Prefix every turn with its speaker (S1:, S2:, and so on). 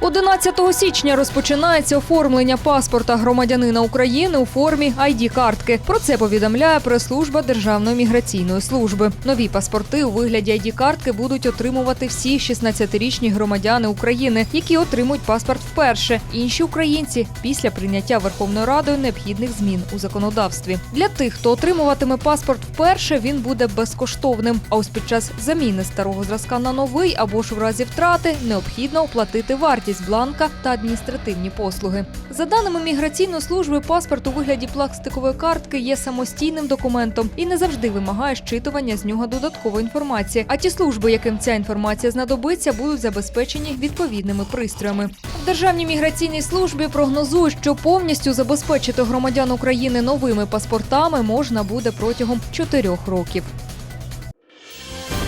S1: 11 січня розпочинається оформлення паспорта громадянина України у формі id картки Про це повідомляє прес-служба Державної міграційної служби. Нові паспорти у вигляді id картки будуть отримувати всі 16-річні громадяни України, які отримують паспорт вперше. Інші українці після прийняття Верховною Радою необхідних змін у законодавстві. Для тих, хто отримуватиме паспорт вперше, він буде безкоштовним. А ось під час заміни старого зразка на новий або ж в разі втрати необхідно оплатити вартість бланка та адміністративні послуги. За даними міграційної служби, паспорт у вигляді пластикової картки є самостійним документом і не завжди вимагає щитування з нього додаткової інформації. А ті служби, яким ця інформація знадобиться, будуть забезпечені відповідними пристроями. В Державній міграційній службі прогнозують, що повністю забезпечити громадян України новими паспортами можна буде протягом чотирьох років.